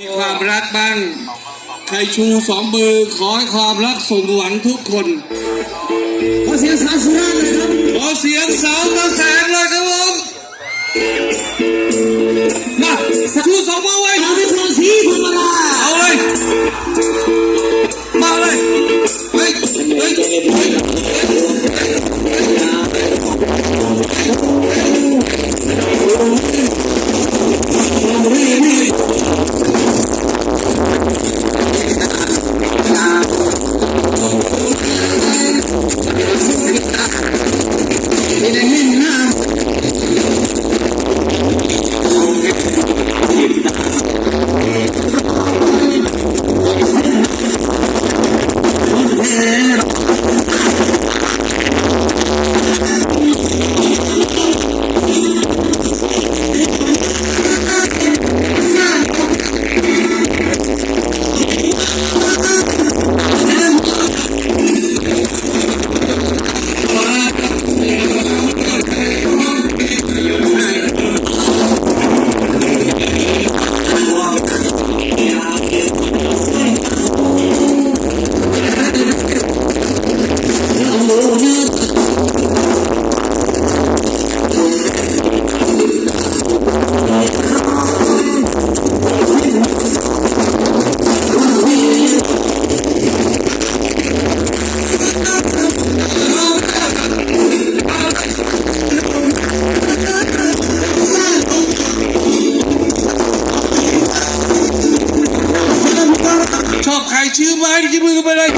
มีความรักบ้างใครชูสองมือขอให้ความรักสมหวังทุกคน ขอเสียงสาวสุราษฎร์นะครับขอเสียงสาวกระแสเลยครับผมมาชูสองมือใครชื่อไม้ที่มือกันไปเลย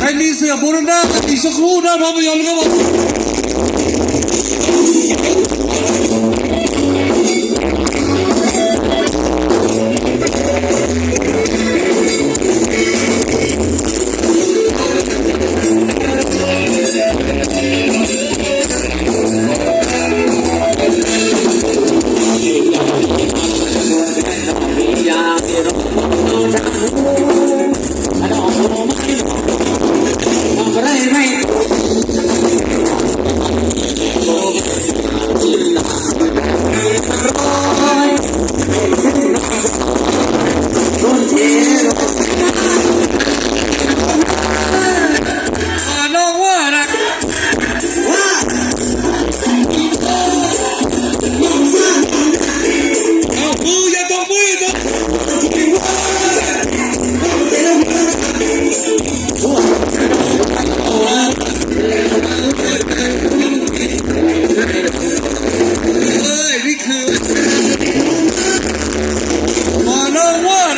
ใครมีเสือโบราณอีกสักครู่นะภาพยนตร์ครับผม